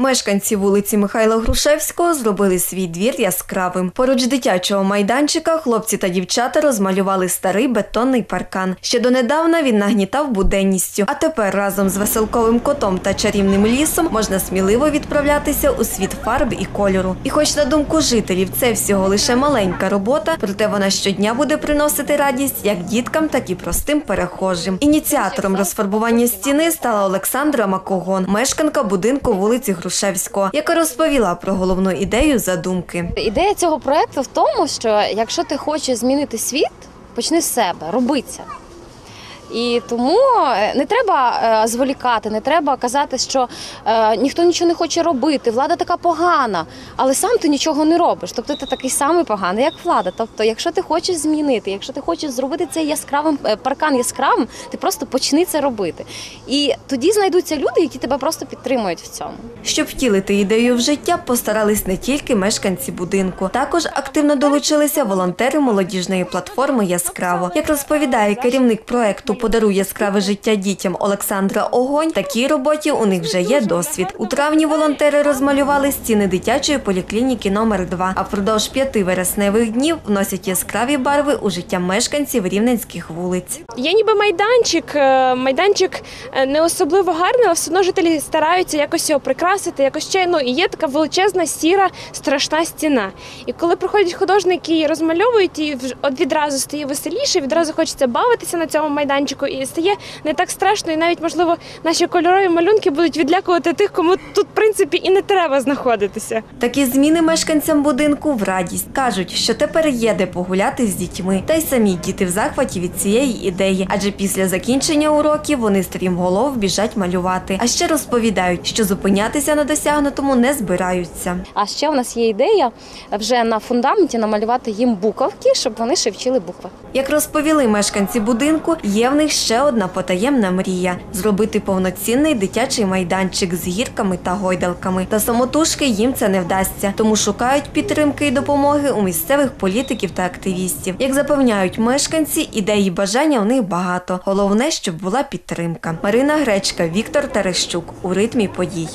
Мешканці вулиці Михайла Грушевського зробили свій двір яскравим. Поруч дитячого майданчика хлопці та дівчата розмалювали старий бетонний паркан. Ще донедавна він нагнітав буденністю. А тепер разом з веселковим котом та чарівним лісом можна сміливо відправлятися у світ фарб і кольору. І хоч на думку жителів це всього лише маленька робота, проте вона щодня буде приносити радість як діткам, так і простим перехожим. Ініціатором розфарбування стіни стала Олександра Макогон, мешканка будинку вулиці Грушевського, яка розповіла про головну ідею задумки. Ідея цього проекту в тому, що якщо ти хочеш змінити світ, почни з себе, роби це. І тому е, не треба е, зволікати, не треба казати, що е, ніхто нічого не хоче робити, влада така погана, але сам ти нічого не робиш. Тобто ти такий самий поганий, як влада. Тобто, якщо ти хочеш змінити, якщо ти хочеш зробити цей яскравим паркан яскравим, ти просто почни це робити. І тоді знайдуться люди, які тебе просто підтримують в цьому. Щоб втілити ідею в життя, постарались не тільки мешканці будинку. Також активно долучилися волонтери молодіжної платформи Яскраво. Як розповідає керівник проекту Подаруй яскраве життя дітям Олександра Огонь. Такій роботі у них вже є досвід. У травні волонтери розмалювали стіни дитячої поліклініки номер 2 а впродовж п'яти вересневих днів вносять яскраві барви у життя мешканців рівненських вулиць. Є ніби майданчик. е, Майданчик е, не особливо гарний, але все одно жителі стараються якось його прикрасити, якось ще ну і є така величезна сіра страшна стіна. І коли приходять художники і розмальовують, і відразу стає веселіше, відразу хочеться бавитися на цьому майданчику, і стає не так страшно, і навіть можливо наші кольорові малюнки будуть відлякувати тих, кому тут в принципі і не треба знаходитися. Такі зміни мешканцям будинку в радість кажуть, що тепер є де погуляти з дітьми. Та й самі діти в захваті від цієї ідеї, адже після закінчення уроків вони стрімголов біжать малювати. А ще розповідають, що зупинятися на досягнутому не збираються. А ще у нас є ідея вже на фундаменті намалювати їм буковки, щоб вони ще вчили букви. Як розповіли мешканці будинку, є в них ще одна потаємна мрія зробити повноцінний дитячий майданчик з гірками та гойдалками. Та самотужки їм це не вдасться, тому шукають підтримки і допомоги у місцевих політиків та активістів. Як запевняють мешканці, ідей і бажання у них багато. Головне, щоб була підтримка. Марина Гречка, Віктор Терещук у ритмі подій.